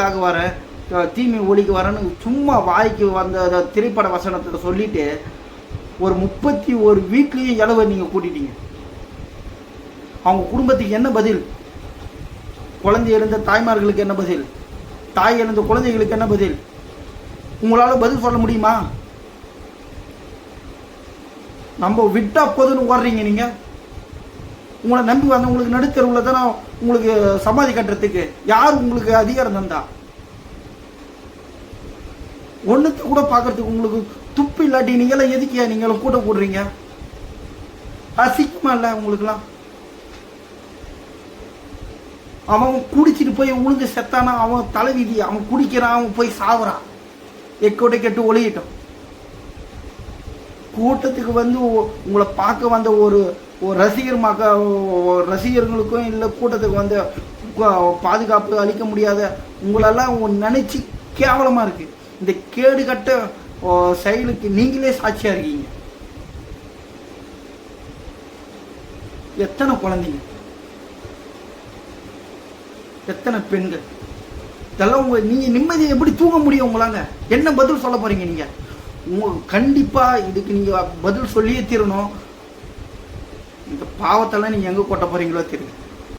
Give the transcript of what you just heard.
காக வரேன் தீமை ஒழிக்க வரேன்னு சும்மா வாய்க்கு வந்த திரைப்பட வசனத்தை சொல்லிட்டு ஒரு முப்பத்தி ஒரு வீட்லேயும் இளவை நீங்கள் கூட்டிட்டீங்க. அவங்க குடும்பத்துக்கு என்ன பதில்? குழந்தை எழுந்த தாய்மார்களுக்கு என்ன பதில்? தாய் எழுந்த குழந்தைகளுக்கு என்ன பதில்? உங்களால் பதில் சொல்ல முடியுமா? நம்ம விட்டா போதுன்னு ஓடுறீங்க நீங்கள் உங்களை நம்பி வந்தவங்களுக்கு நடுத்தருவில் தானே உங்களுக்கு சமாதி கட்டுறதுக்கு? யார் உங்களுக்கு அதிகாரம் தந்தா? ஒன்றுத்து கூட பார்க்கறதுக்கு உங்களுக்கு துப்பு இல்லாட்டி நீங்களாம் எதுக்கியா? நீங்களும் கூட்ட போடுறீங்க? அசிக்கமா இல்லை உங்களுக்குலாம் அவன் குடிச்சிட்டு போய் உளுந்து செத்தானா அவன் தலைவிதி. அவன் குடிக்கிறான் அவன் போய் சாவுறான். எக்கோட்டை கெட்டு ஒளியிட்டான் கூட்டத்துக்கு வந்து உங்களை பார்க்க வந்த ஒரு ஒரு ரசிகர் மக்க ரசிகர்களுக்கும் இல்லை கூட்டத்துக்கு வந்து பாதுகாப்பு அளிக்க முடியாத உங்களெல்லாம் நினச்சி கேவலமாக இருக்கு. இந்த கேடு கட்ட ஓ, செயலுக்கு நீங்களே சாட்சியாக இருக்கீங்க. எத்தனை குழந்தைங்க? எத்தனை பெண்கள்? இதெல்லாம் உங்க நீங்க நிம்மதியை எப்படி தூங்க முடியும் உங்களாங்க என்ன பதில் சொல்ல போறீங்க நீங்க? உங்க கண்டிப்பா இதுக்கு நீங்க பதில் சொல்லியே தீரணும். இந்த பாவத்தெல்லாம் நீங்க எங்க கொட்ட போறீங்களோ தெரியும்